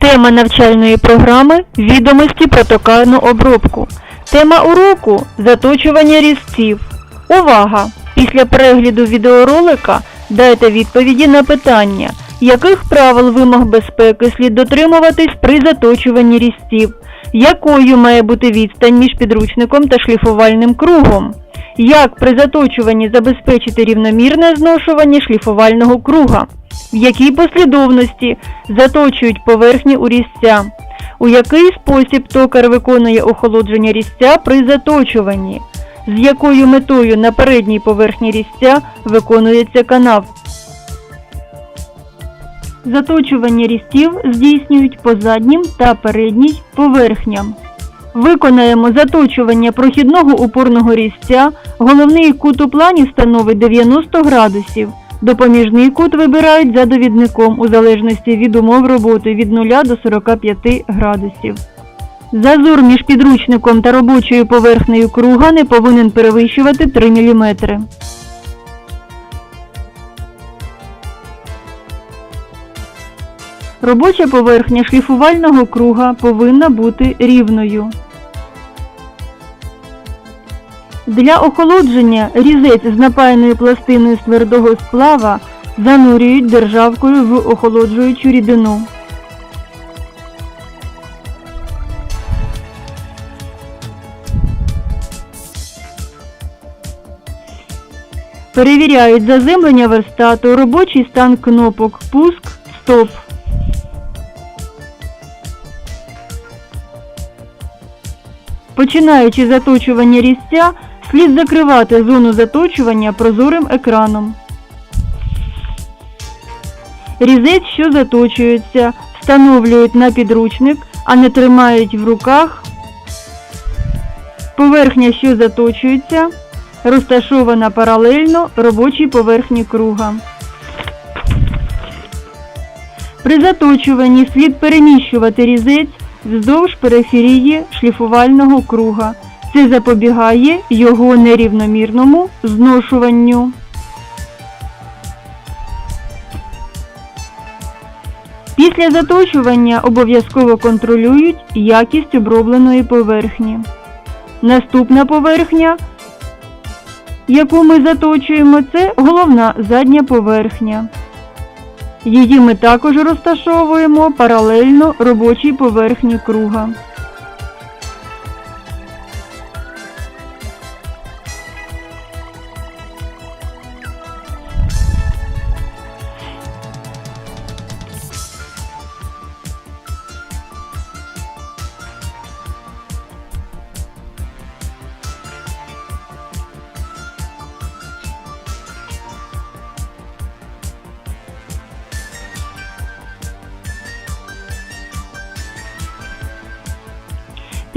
Тема навчальної програми Відомості про токарну обробку. Тема уроку Заточування різців. Увага! Після перегляду відеоролика дайте відповіді на питання, яких правил вимог безпеки слід дотримуватись при заточуванні різців, якою має бути відстань між підручником та шліфувальним кругом, як при заточуванні забезпечити рівномірне зношування шліфувального круга, в якій послідовності заточують поверхні у різця, у який спосіб токар виконує охолодження різця при заточуванні, з якою метою на передній поверхні різця виконується канав. Заточування різців здійснюють по заднім та передній поверхням. Виконаємо заточування прохідного упорного різця. Головний кут у плані становить 90 градусів. Допоміжний кут вибирають за довідником у залежності від умов роботи від 0 до 45 градусів. Зазор між підручником та робочою поверхнею круга не повинен перевищувати 3 мм. Робоча поверхня шліфувального круга повинна бути рівною. Для охолодження різець з напаяною пластиною твердого сплава занурюють державкою в охолоджуючу рідину. Перевіряють заземлення верстату, робочий стан кнопок, пуск, стоп. Починаючи заточування різця, слід закривати зону заточування прозорим екраном. Різець, що заточується, встановлюють на підручник, а не тримають в руках. Поверхня, що заточується, розташована паралельно робочій поверхні круга. При заточуванні слід переміщувати різець вздовж периферії шліфувального круга. Це запобігає його нерівномірному зношуванню. Після заточування обов'язково контролюють якість обробленої поверхні. Наступна поверхня, яку ми заточуємо, це головна задня поверхня. Її ми також розташовуємо паралельно робочій поверхні круга.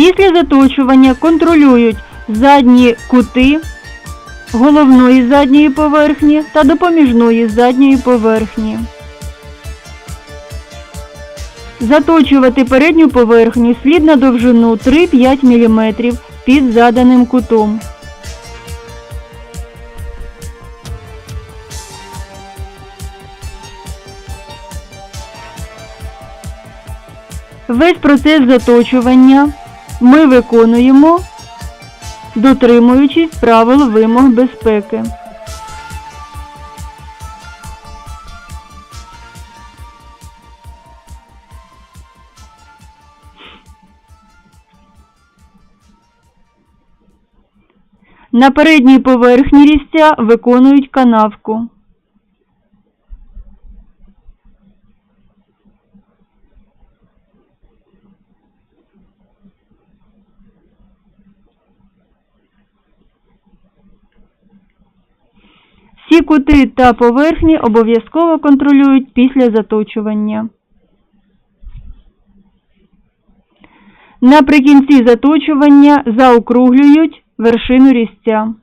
Після заточування контролюють задні кути головної задньої поверхні та допоміжної задньої поверхні. Заточувати передню поверхню слід на довжину 3-5 мм під заданим кутом. Весь процес заточування ми виконуємо, дотримуючись правил вимог безпеки. На передній поверхні різця виконують канавку. Кути та поверхні обов'язково контролюють після заточування. Наприкінці заточування заокруглюють вершину різця.